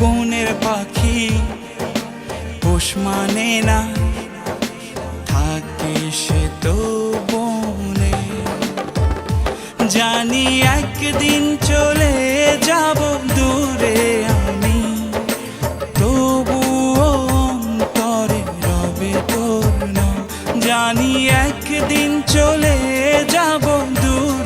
বনের পাখি পোষ মানে না, থাকে সে তো বনে। জানি একদিন চলে যাব দূরে আমি, তবুও অন্তরে রবে তোর জানি একদিন চলে যাব দূরে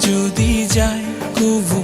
যদি যায় কবু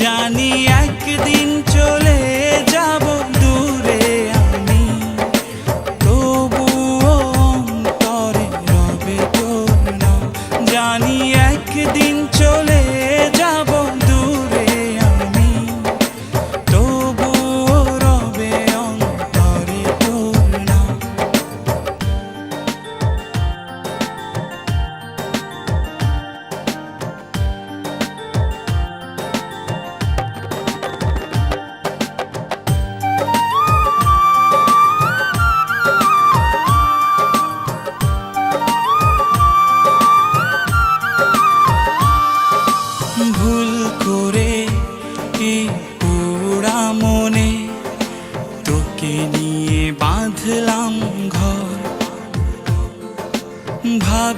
জানি একদিন চলে যাব দূরে আমি। তবু তরে রবে তোর জানি একদিন চলে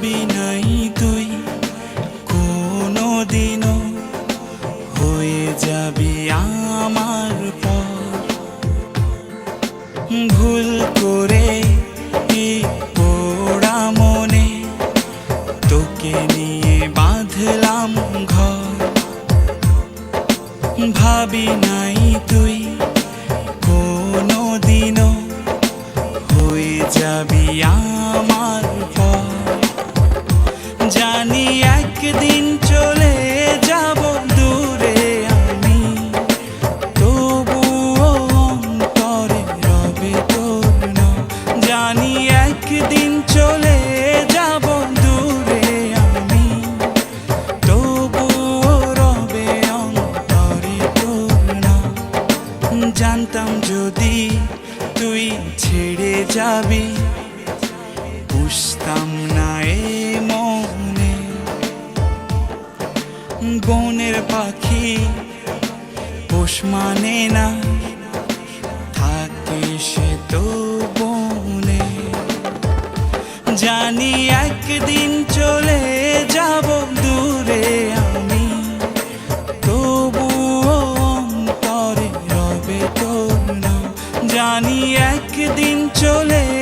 ভাবি নাই তুই কোনো দিনও হয়ে যাবি আমার পর। ভুল করে পোড়া মনে, তোকে নিয়ে বাঁধলাম ঘর। ভাবি নাই তুই কোনো দিনও হয়ে যাবি আমার যাবি? বুঝতাম না এ মনে। বনের পাখি পোষ মানে না, থাকে সে তো বনে। জানি একদিন চলে